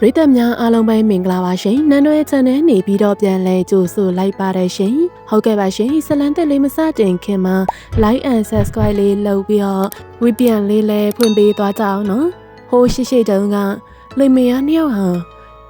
ပရိသတ်များအားလုံးပဲမင်္ဂလာပါရှင်နန်းတော်ရဲ့ channel နေပြီးတော့ပြန်လဲကြိုဆိုလိုက်ပါတယ်ရှင်ဟုတ်ကဲ့ပါရှင်ဇလန်တက်လေးမစတင်ခင်မှာ like and subscribe လေးလုပ်ပြီးတော့ဝီပြန်လေးလဲဖွင့်ပေးသွားကြအောင်နော်ဟိုးရှိရှိတုန်းကလိမ္မယာနှစ်ယောက်ဟာ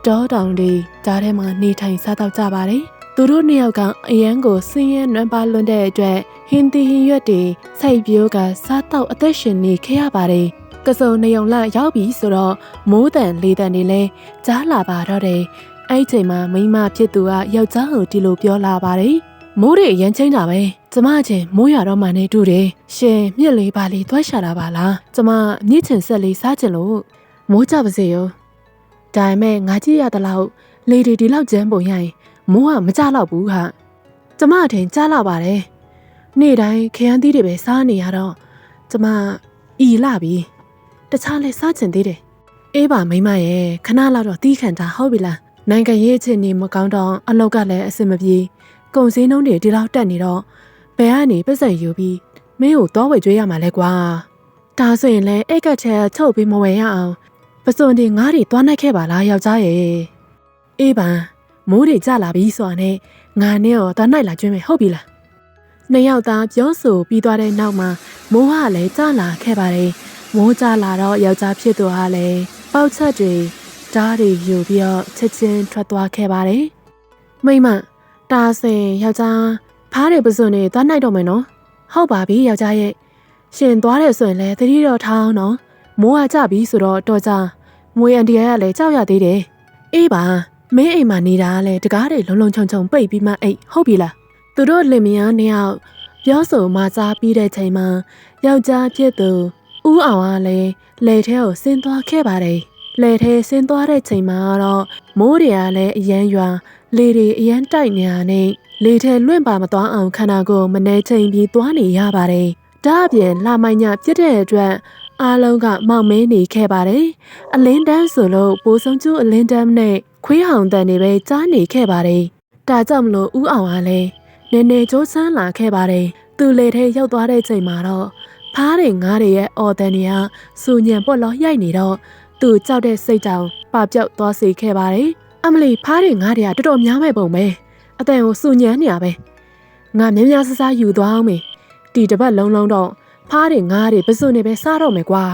တောတောင်တွေကြားထဲမှာနေထိုင်စားတော့ကြပါတယ်သူတို့နှစ်ယောက်ကအရန်ကိုဆင်းရဲနွမ်းပါလွန်းတဲ့အတွက်ဟင်းတီဟင်းရွက်တွေစိုက်ပျိုးကစားတော့အသက်ရှင်နေခဲ့ရပါတယ် ကစုံနေုံလရောက်ပြီဆိုတော့မိုးတန်လေးတန်တွေလဲကြားလာပါတော့တယ်အဲ့ဒီချိန်မှာမိန်းမဖြစ်သူကယောက်ျားကိုဒီလိုပြောလာပါတယ်မိုးတွေရမ်းချင်းတာပဲကျမချင်းမိုးရတော့မှနေတူတယ်ရှင်မြစ်လေးပါလေးသွားရှာတာပါလားကျမမြစ်ချင်ဆက်လေးစားချင်လို့မိုးကြပါစေရောဒါပေမဲ့ငါကြည့်ရတဲ့လောက်လေဒီဒီလောက်ကျန်းပုံရရင်မိုးကမကြတော့ဘူးဟာကျမအထင်ကြားလာပါတယ်နေ့တိုင်းခရမ်းသီးတွေပဲစားနေရတော့ကျမအီလာပြီ တခြားလဲစားချင်သေးတယ်အေးပါမိမရဲ့ခဏလောက်တော့တီးခံတာဟုတ်ပြီလားနိုင်ငံရေးချင်းနေမကောင်းတော့အလောက်ကလည်းအဆင်မပြေကုန်စည်နှုန်းတွေဒီလောက်တက်နေတော့ဘယ်ကနေပတ်စံယူပြီးမင်းကိုတော့ဝယ်ကြွေးရမှာလဲကွာဒါဆိုရင်လည်းအိတ်ကက်ချက်ချုပ်ပြီးမဝယ်ရအောင်ပစွန်တွေငားတွေသွားနိုင်ခဲ့ပါလားယောက်ျားရဲ့အေးပါမိုးတွေကြလာပြီဆိုတာနဲ့ငါနဲ့ရောသွားနိုင်လာကျွင်းမယ်ဟုတ်ပြီလားနှစ်ယောက်သားပြောဆိုပြီးသွားတဲ့နောက်မှာမိုးကလည်းကြလာခဲ့ပါတယ် မိုးကြလာတော့ယောက်ျားဖြစ်သူဟာလည်းပေါက်ချက်တွေဓားတွေယူပြီးတော့ချက်ချင်းထွက်သွားခဲ့ပါတယ်မိမတာစင်ယောက်ျားဖားတွေပစွန်တွေသွားနိုင်တော့မယ်နော်ဟုတ်ပါပြီယောက်ျားရဲ့ရှင်သွားတယ်ဆိုရင်လည်းသတိတော်ထားအောင်နော်မိုးကကြပြီဆိုတော့တော့ကြမွေအန်ဒီယာကလည်းကြောက်ရသေးတယ်အေးပါမင်းအိမ်မှာနေတာကလည်းတကားတွေလုံလုံချုံချုံပိတ်ပြီးမှအိတ်ဟုတ်ပြီလားသူတို့လင်မယားနှစ်ယောက်ပြောဆိုမှစားပြီးတဲ့ချိန်မှာယောက်ျားဖြစ်သူ ဦးအောင်ကလည်းလေထဲကိုဆင်းသွားခဲ့ပါတယ်လေထဲဆင်းသွားတဲ့ချိန်မှာတော့မိုးတွေကလည်းအရန်ရွာလေတွေအရန်တိုက်နေတာနဲ့လေထဲလွင့်ပါမသွားအောင်ခန္ဓာကိုယ်မနှဲချိန်ပြီးသွားနေရပါတယ်ဒါအပြင်လာမိုင်းညပြစ်တဲ့အတွက်အားလုံးကမောက်မဲနေခဲ့ပါတယ်။အလင်းတန်းဆိုလို့ပိုးဆုံးကျူးအလင်းတန်းနဲ့ခွေးဟောင်တန်တွေပဲကြားနေခဲ့ပါတယ်။ဒါကြောင့်မလို့ဦးအောင်ကလည်းနည်းနည်းကြိုးစမ်းလာခဲ့ပါတယ်။သူ့လေထဲရောက်သွားတဲ့ချိန်မှာတော့ ဖားတွေငားတွေရဲ့အော်တန်တွေကစူညံပွက်လောရိုက်နေတော့သူကြောက်တဲ့စိတ်ကြောင့်ပပြောက်သွားစေခဲ့ပါတယ်။အမလီဖားတွေငားတွေကတော်တော်များမဲ့ပုံပဲ။အတန်ကိုစူညံနေရပဲ။ငါမြင်းများဆဆယူသွားအောင်မေ။ဒီတစ်ပတ်လုံးလုံးတော့ဖားတွေငားတွေပစွနေပဲစားတော့မယ်ကွာ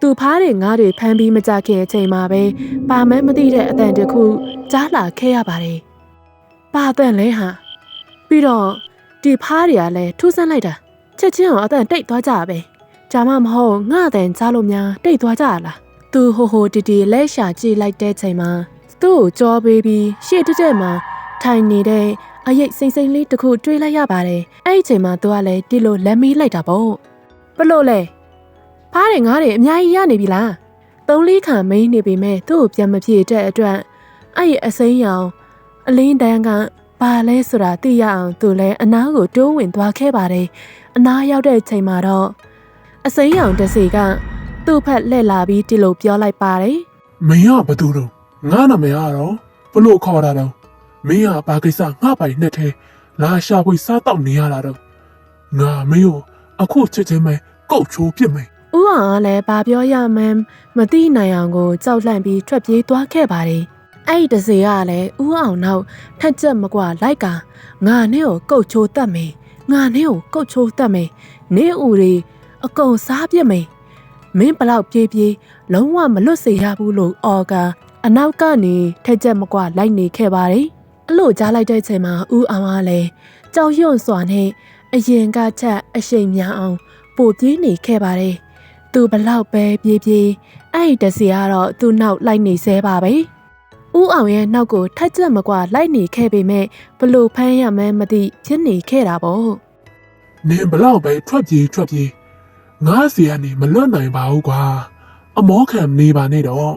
သူဖားတွေငားတွေဖမ်းပြီးမကြခင်အချိန်မှာပဲပါမဲမသိတဲ့အတန်တစ်ခုကြားလာခဲ့ရပါတယ်ပါအတန်လဲဟာပြီးတော့ဒီဖားတွေကလည်းထူးဆန်းလိုက်တာ ချက်ချင်းအောင်အတန်တိတ်သွားကြပဲဂျာမမဟုတ်ငါအတန်ကြားလို့များတိတ်သွားကြလားသူဟိုဟိုတီတီလဲရှာကြည့်လိုက်တဲ့ချိန်မှာသူ့ကိုကြောပေးပြီးရှေ့တက်တက်မှာထိုင်နေတဲ့အရိတ်စိမ့်စိမ့်လေးတစ်ခုတွေးလိုက်ရပါတယ်အဲ့ဒီချိန်မှာသူကလည်းဒီလိုလက်မီးလိုက်တာပေါ့ဘလို့လဲဖားတယ်ငားတယ်အများကြီးရနေပြီလားသုံးလေးခါမင်းနေပေမဲ့သူ့ကိုပြန်မပြေတဲ့အတွက်အဲ့ဒီအစိမ်းရောင်အလင်းတန်းက ဘာလဲဆိုတာသိရအောင်သူလည်းအနားကိုတိုးဝင်သွားခဲ့ပါတယ်အနားရောက်တဲ့ချိန်မှာတော့အစိမ်းရောင်တစ်စီကသူ့ဖက်လှည့်လာပြီးဒီလိုပြောလိုက်ပါတယ်မင်းကဘသူတော့ငါနာမည်ကတော့ဘလို့ခေါ်တာတော့မင်းကဘာကိစ္စငါပိုင်နဲ့ထဲလာရှာဖွေစားတော့နေရတာတော့ငါမင်းကိုအခုချက်ချင်းပဲကုတ်ချိုးပြစ်မယ်။ဦးအောင်ကလည်းဘာပြောရမှန်းမသိနိုင်အောင်ကိုကြောက်လန့်ပြီးထွက်ပြေးသွားခဲ့ပါတယ်။ အဲ့ဒီတစေကလည်းဦးအောင်နောက်ထက်ချက်မကွာလိုက်ကငါနဲ့ကိုကုတ်ချိုးတတ်မယ်။ငါနဲ့ကိုကုတ်ချိုးတတ်မယ်။နင်းဦးတွေအကုန်စားပြစ်မယ်။မင်းဘလောက်ပြေးပြေးလုံးဝမလွတ်စေရဘူးလို့အော်ကအနောက်ကနေထက်ချက်မကွာလိုက်နေခဲ့ပါတယ်။အဲ့လိုကြားလိုက်တဲ့ချိန်မှာဦးအောင်ကလည်းကြောက်ရွံ့စွာနဲ့အရင်ကချက်အရှိန်များအောင်ပိုပြေးနေခဲ့ပါတယ်။သူဘလောက်ပဲပြေးပြေးအဲ့ဒီတစီကတော့သူ့နောက်လိုက်နေသေးပါပဲ။ ဦးအောင်ရဲ့နောက်ကိုထက်ချက်မကွာလိုက်နေခဲ့ပေမဲ့ဘလို့ဖမ်းရမှန်းမသိဖြစ်နေခဲ့တာပေါ့နင်ဘလောက်ပဲထွက်ပြေးထွက်ပြေးငါစီကနေမလွတ်နိုင်ပါဘူးကွာအမောခံနေပါနဲ့တော့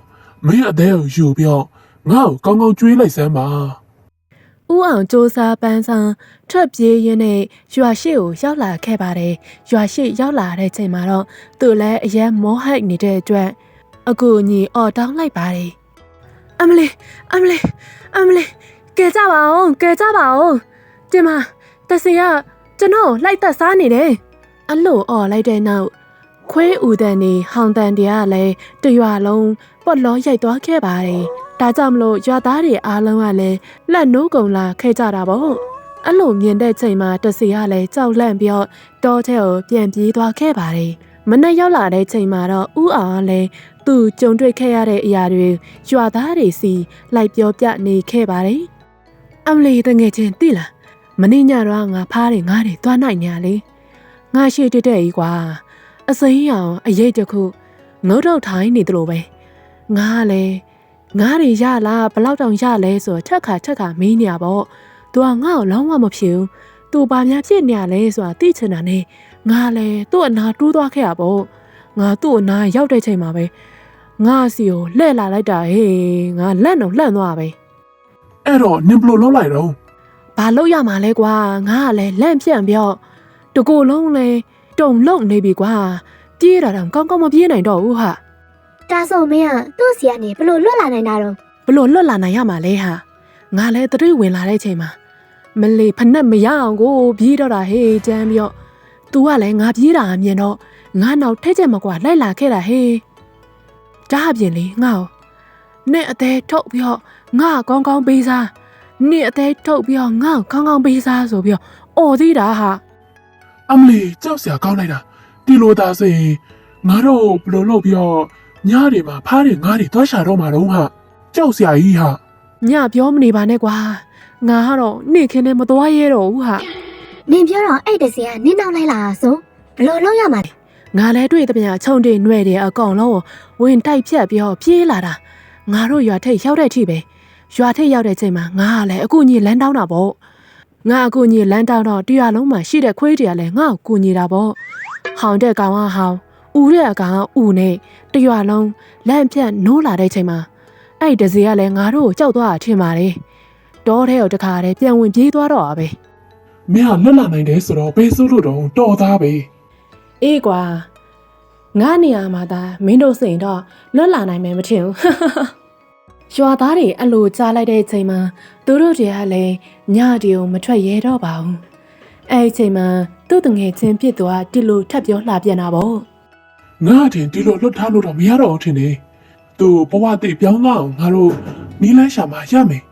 မင်းအသေးကိုယူပြီးတော့ငါ့ကိုကောင်းကောင်းကျွေးလိုက်စမ်းပါ။ဦးအောင်စ조사ပန်းစမ်းထွက်ပြေးရင်းနဲ့ရွာရှိကိုရောက်လာခဲ့ပါတယ်။ရွာရှိရောက်လာတဲ့ချိန်မှာတော့သူလည်းအရက်မောဟိုက်နေတဲ့အတွက်အကူအညီအော်တောင်းလိုက်ပါတယ်။ အမလေးအမလေးအမလေးကဲကြပါအောင်ကဲကြပါအောင်ဒီမှာတစီကကျွန်တော်ကိုလိုက်သက်စားနေတယ်။အလို့အော်လိုက်တဲ့နောက်ခွေးဦးတန်နေဟောင်တန်တရားလည်းတရွာလုံးပွက်လောရိုက်သွားခဲ့ပါတယ်။ဒါကြောင့်မလို့ရွာသားတွေအားလုံးကလည်းလက်နိုးကုံလာခဲ့ကြတာပေါ့အဲ့လိုမြင်တဲ့ချိန်မှာတစီကလည်းကြောက်လန့်ပြီးတော့တောထဲကိုပြန်ပြေးသွားခဲ့ပါတယ်မနေ့ရောက်လာတဲ့ချိန်မှာတော့ဥအောင်ကလည်း သူကြုံတွေ့ခဲ့ရတဲ့အရာတွေရွာသားတွေစီလိုက်ပြောပြနေခဲ့ပါတယ်အမလီတငယ်ချင်းသိလားမနေ့ညတော့ငါဖားတယ်ငါတွေသွားနိုင်နေရလေငါရှိတက်တဲ့ကြီးကွာအစိမ်းရောင်အရေးတခုငုတ်တော့ထိုင်းနေသလိုပဲငါကလည်းငားတွေရလားဘလောက်တောင်ရလဲဆိုထက်ခါထက်ခါမင်းနေရပေါ့။ तू ကငါ့ကိုလုံးဝမဖြစ်ဘူး။ तू ဘာများဖြစ်နေရလဲဆိုတာသိချင်တာနဲ့ငါလည်းသူ့အနာတူးသွားခဲ့ရပေါ့။ငါသူ့အနာရောက်တဲ့ချိန်မှာပဲ ငါစီကိုလှဲ့လာလိုက်တာဟေးငါလက်တော့လှန့်သွားပဲအဲ့တော့နင်ဘလို့လောက်လိုက်တော့။ဘာလို့ရမှာလဲကွာငါကလည်းလန့်ပြန့်ပြော့တကူလုံးလဲတုံလုံနေပြီကွာပြေးတာတော့ကောင်းကောင်းမပြေးနိုင်တော့ဘူးဟာဒါဆိုမင်းကသူ့စီကနေဘလို့လွတ်လာနိုင်တာတော့ဘလို့လွတ်လာနိုင်ရမှာလဲဟာငါလည်းတတိဝင်လာတဲ့ချိန်မှာမလေးဖနက်မရအောင်ကိုပြေးတော့တာဟေးကြမ်းပြီးတော့ तू ကလည်းငါပြေးတာအမြင်တော့ငါနောက်ထက်ချက်မကွာလိုက်လာခဲ့တာဟေး ဒါအပြင်လေငါ့ကိုနဲ့အသေးထုတ်ပြီးတော့ငါကောင်းကောင်းပေးစားနဲ့အသေးထုတ်ပြီးတော့ငါကောင်းကောင်းပေးစားဆိုပြီးတော့အော်သေးတာဟာအမလီကြောက်စရာကောင်းလိုက်တာဒီလိုသာဆိုရင်ငါတို့ဘလို့လုပ်ပြီးတော့ညတွေမှာဖားတွေငါတွေသွားရှာတော့မှာတော့ဟာကြောက်စရာကြီးဟာညပြောမနေပါနဲ့ကွာငါကတော့နေ့ခင်းနဲ့မသွားရဲတော့ဘူးဟာနင်ပြောတော့အဲ့တစီကနင်းနောက်လိုက်လာတာဆိုဘလို့လုံးရမှာလဲ ငါလည်းတွေ့တဲ့ပြန်ခြုံတွေနှွဲ့တယ်အကောင်လုံးကိုဝင်တိုက်ဖြတ်ပြီးတော့ပြေးလာတာငါတို့ရွာထိပ်ရောက်တဲ့အထိပဲရွာထိပ်ရောက်တဲ့ချိန်မှာငါကလည်းအကူကြီးလမ်းတောင်းတာပေါ့ငါအကူကြီးလမ်းတောင်းတော့တရားလုံးမှာရှိတဲ့ခွေးတွေကလည်းငါ့ကိုကူညီတာပေါ့ဟောင်တဲ့ကောင်ကဟောင်ဦးတဲ့အကောင်ကဦးနဲ့တရွာလုံးလမ်းပြတ်နိုးလာတဲ့ချိန်မှာအဲ့ဒီတစီကလည်းငါတို့ကိုကြောက်သွားတာထင်ပါတယ်တောထဲကိုတခါတည်းပြန်ဝင်ပြေးသွားတော့တာပဲမင်းကလွတ်လာနိုင်တယ်ဆိုတော့ဘေးစိုးလို့တော့တော်သားပဲ အေးကွာငါနေရာမှာဒါမင်းတို့စိန်တော့လွတ်လာနိုင်မယ်မထင်ဘူးရွာသားတွေအဲ့လိုကြားလိုက်တဲ့အချိန်မှာသူတို့တွေကလည်းညတီကိုမထွက်ရဲတော့ပါဘူးအဲ့ဒီအချိန်မှာသူ့တငယ်ချင်းပြစ်သွားတိလို့ထပ်ပြောလှပြန်တာပေါ့ငါအထင်ဒီလိုလွတ်ထားလို့တော့မရတော့ဘူးထင်တယ်သူဘဝတိတ်ပြောင်းသွားအောင်ငါတို့နီးလန်းရှာမှာရမယ်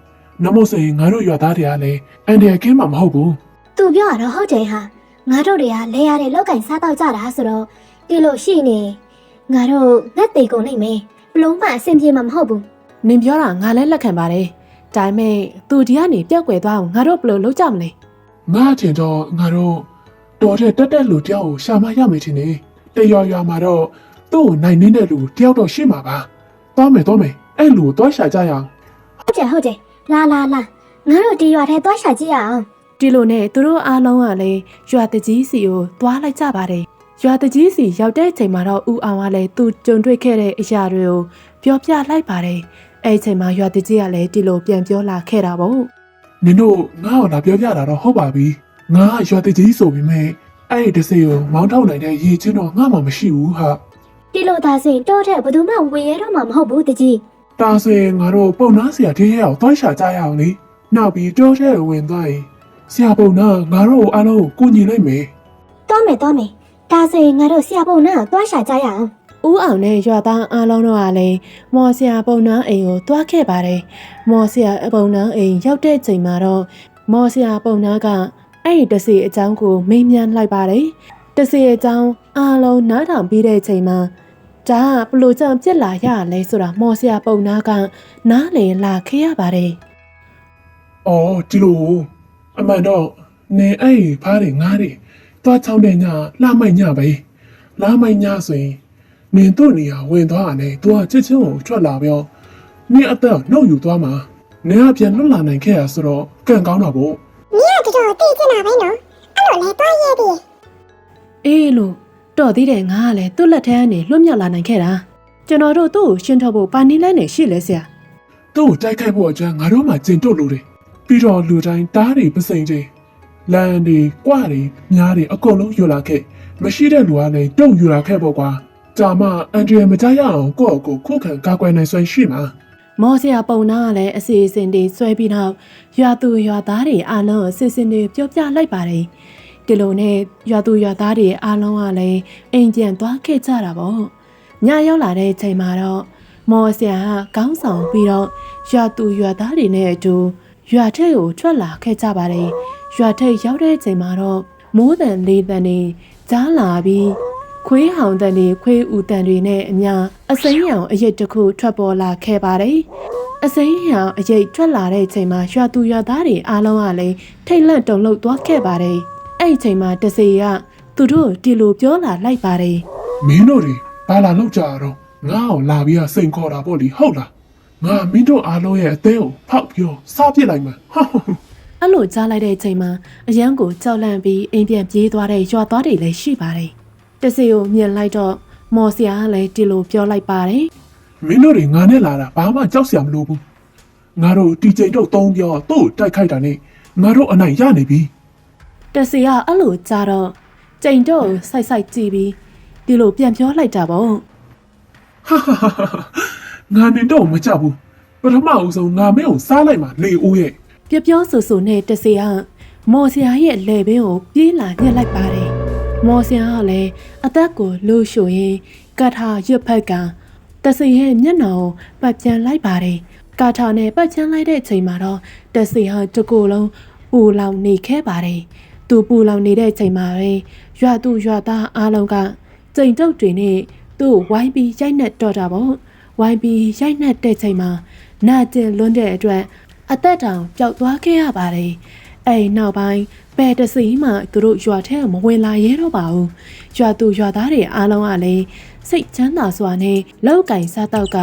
နမို့ဆိုရင်ငါတို့ရွာသားတွေကလည်းအန်ဒီယာကင်းမှာမဟုတ်ဘူးသူပြောရတော့ဟုတ်တယ်ဟာ ငါတို့တွေကလဲရတဲ့လောက်ကင်စားတော့ကြတာဆိုတော့ဒီလိုရှိနေငါတို့ငတ်တေကုန်နိုင်မယ်ဘလုံးမအဆင်ပြေမှာမဟုတ်ဘူးနင်ပြောတာငါလည်းလက်ခံပါတယ်ဒါပေမဲ့သူဒီကနေပြက်ကွယ်သွားအောင်ငါတို့ဘယ်လိုလုပ်ကြမလဲငါအထင်တော့ငါတို့တော်တဲ့တက်တက်လူတယောက်ကိုရှာမရမယ်ထင်တယ်တရွာရွာမှာတော့သူ့ကိုနိုင်နေတဲ့လူတယောက်တော့ရှိမှာပါသွားမယ်သွားမယ်အဲ့လူကိုသွားရှာကြရအောင်ဟုတ်တယ်ဟုတ်တယ်လာလာလာငါတို့ဒီရွာထဲသွားရှာကြည့်ရအောင် ဒီလိုနဲ့သူတို့အားလုံးကလည်းရွာတကြီးစီကိုသွားလိုက်ကြပါတယ်ရွာတကြီးစီရောက်တဲ့အချိန်မှာတော့ဦးအောင်ကလည်းသူကြုံတွေ့ခဲ့တဲ့အရာတွေကိုပြောပြလိုက်ပါတယ်အဲ့ဒီအချိန်မှာရွာတကြီးကလည်းဒီလိုပြန်ပြောလာခဲ့တာပေါ့နင်တို့ငါ့ကိုလာပြောပြတာတော့ဟုတ်ပါပြီငါကရွာတကြီးဆိုပေမဲ့အဲ့ဒီတစ်စေကိုမောင်းထောက်နိုင်တဲ့ရည်ချင်းတော့ငါမှမရှိဘူးဟာဒီလိုသာဆိုရင်တော့တဲ့ဘယ်သူမှဝင်ရတော့မှာမဟုတ်ဘူးတကြီးဒါဆိုရင်ငါတို့ပုံနာဆရာတင်းရဲ့ကိုသွားရှာကြရအောင်လေနောက်ပြီးတောထဲကိုဝင်သွားရင် ဆရာပုံနာငါတို့အားလုံးကိုကူညီလိုက်မယ်သွားမယ်သွားမယ်ဒါဆိုရင်ငါတို့ဆရာပုံနာကိုသွားရှာကြရအောင်ဦးအောင်နဲ့ရွာသားအားလုံးတို့ကလည်းမော်ဆရာပုံနှန်းအိမ်ကိုတွားခဲ့ပါတယ်မော်ဆရာပုံနှန်းအိမ်ရောက်တဲ့ချိန်မှာတော့မော်ဆရာပုံနှန်းကအဲ့ဒီတစီအကြောင်းကိုမေးမြန်းလိုက်ပါတယ်တစီအကြောင်းအားလုံးနားထောင်ပြီးတဲ့ချိန်မှာဒါကဘလို့ကြောင့်ပြက်လာရလဲဆိုတာမော်ဆရာပုံနှန်းကနားလည်လာခဲ့ရပါတယ်။အော်ဒီလို အမှန်တော့နေအဲ့ဖားတယ်ငါးတယ်သွားချောင်းတဲ့ညလာမိုက်ညပဲလာမိုက်ညဆိုရင်နင်တို့နေရာဝင်သွားတာနဲ့သူကချက်ချင်းကိုထွက်လာပြောနင်အသက်နှုတ်ယူသွားမှာနင်ကပြန်လွတ်လာနိုင်ခဲ့ရဆိုတော့ကံကောင်းတာပေါ့နင်ကတော်တော်တည်ကျင်တာပဲနော်အဲ့လိုလဲသွားရဲ့ဒီအေးလို့တော်သေးတယ်ငါကလည်းသူ့လက်ထက်ကနေလွတ်မြောက်လာနိုင်ခဲ့တာကျွန်တော်တို့သူ့ကိုရှင်းထုတ်ဖို့ပါနင်းလဲနေရှိလဲဆရာသူ့ကိုတိုက်ခိုက်ဖို့အကြံငါတို့မှကျင်တုတ်လို့တယ် ပြီးတော့လူတိုင်းတားတွေပစိန်တွေလမ်းတွေ၊ကွာတွေ၊ညားတွေအကုန်လုံးယူလာခဲ့မရှိတဲ့လူကလည်းတုံယူလာခဲ့ပေါ့ကွာကြာမှအန်ဒရီမကြရအောင်ကိုယ့်အကိုခုခံကာကွယ်နိုင်စွမ်းရှိမှာမော်ဆရာပုံနာကလည်းအစီအစဉ်တွေဆွဲပြီးတော့ရွာသူရွာသားတွေအားလုံးအစီအစဉ်တွေပြောပြလိုက်ပါတယ်ဒီလိုနဲ့ရွာသူရွာသားတွေအားလုံးကလည်းအိမ်ပြန်သွားခဲ့ကြတာပေါ့ညရောက်လာတဲ့ချိန်မှာတော့မော်ဆရာကခေါင်းဆောင်ပြီးတော့ရွာသူရွာသားတွေနဲ့အတူ ရွာထဲကိုထွက်လာခဲ့ကြပါတယ်ရွာထဲရောက်တဲ့ချိန်မှာတော့မိုးတန်လေးတန်တွေကြားလာပြီးခွေးဟောင်တန်တွေခွေးဥတန်တွေနဲ့အမျှအစိမ်းရောင်အရိပ်တစ်ခုထွက်ပေါ်လာခဲ့ပါတယ်အစိမ်းရောင်အရိပ်ထွက်လာတဲ့ချိန်မှာရွာသူရွာသားတွေအားလုံးကလည်းထိတ်လန့်တုန်လှုပ်သွားခဲ့ပါတယ်အဲ့ဒီချိန်မှာတစေကသူတို့ဒီလိုပြောလာလိုက်ပါတယ်မင်းတို့တွေဘာလာလောက်ကြတော့ငါ့ကိုလာပြီးစိန်ခေါ်တာပေါ့လေဟုတ်လား ငါမင်းတို့အားလုံးရဲ့အသေးကိုဖောက်ပြောစားပစ်လိုက်မှာဟာအဲ့လိုကြားလိုက်တဲ့အချိန်မှာအရန်ကိုကြောက်လန့်ပြီးအိမ်ပြန်ပြေးသွားတဲ့ရွာသားတွေလည်းရှိပါတယ်။တစီကိုမြင်လိုက်တော့မော်စရာကလည်းဒီလိုပြောလိုက်ပါတယ်မင်းတို့တွေငါနဲ့လာတာဘာမှကြောက်စရာမလိုဘူးငါတို့တီကျိန်တို့သုံးပြောသူ့ကိုတိုက်ခိုက်တာနဲ့ငါတို့အနိုင်ရနေပြီ။တစီကအဲ့လိုကြားတော့ကြိမ်တော့ကိုစိုက်စိုက်ကြည့်ပြီးဒီလိုပြန်ပြောလိုက်တာပေါ့ဟာဟာဟာဟာ ငါနေတော့မကြောက်ဘူးပထမအဦးဆုံးငါမင်းကိုစားလိုက်မှာလေဦးရဲ့။ပြပြောဆူဆူနဲ့တစီကမော်စရာရဲ့လေဘင်းကိုပြေးလာညှက်လိုက်ပါတယ်။မော်စရာကလည်းအသက်ကိုလှူရှို့ရင်းကထာရွတ်ဖက်ကတစီရဲ့မျက်နှာကိုပတ်ပြန်လိုက်ပါတယ်။ကာထာနဲ့ပတ်ချမ်းလိုက်တဲ့အချိန်မှာတော့တစီဟာတကူလုံးပူလောင်နေခဲ့ပါတယ်။သူပူလောင်နေတဲ့အချိန်မှာပဲရွာသူရွာသားအားလုံးကကြိမ်တုပ်တွေနဲ့သူ့ကိုဝိုင်းပြီးရိုက်နှက်တော့တာပေါ့။ ဝိုင်းပြီးရိုက်နှက်တဲ့ချိန်မှာနာကျင်လွန်းတဲ့အတွက်အသက်တောင်ပျောက်သွားခဲ့ရပါတယ်။အဲ့ဒီနောက်ပိုင်းပဲတစီမှသူတို့ရွာထဲကိုမဝင်လာရဲတော့ပါဘူး။ရွာသူရွာသားတွေအားလုံးကလည်းစိတ်ချမ်းသာစွာနဲ့လောက်ကင်စားတော့က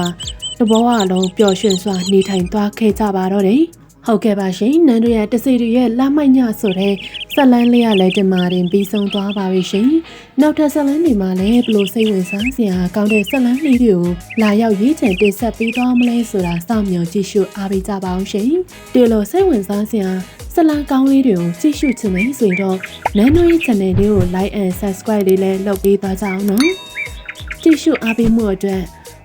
တဘောအလုံးပျော်ရွှင်စွာနေထိုင်သွားခဲ့ကြပါတော့တယ်။ ဟုတ်ကဲ့ပါရှင်နန်းတို့ရဲ့တစီတွေရဲ့လမ်းမိုက်ညဆိုတဲ့ဆက်လန်းလေးရလဲတင်မာတင်ပြီးဆုံးသွားပါပြီရှင်။နောက်ထပ်ဆက်လန်းတွေမှာလည်းဘလို့စိတ်ဝင်စားစရာကောင်းတဲ့ဆက်လန်းလေးတွေကိုလာရောက်ရေးချင်တင်ဆက်ပေးသွားမလဲဆိုတာစောင့်မျှော်ကြည့်ရှုအားပေးကြပါအောင်ရှင်။ဒီလိုစိတ်ဝင်စားစရာဆက်လန်းကောင်းလေးတွေကိုကြည့်ရှုချင်နေဆိုရင်တော့နန်းတို့ရဲ့ channel လေးကို like and subscribe လေးလည်းလုပ်ပေးသွားကြအောင်နော်။ကြည့်ရှုအားပေးမှုအတွက်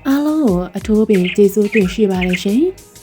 အားလုံးကိုအထူးပင်ကျေးဇူးတင်ရှိပါတယ်ရှင်။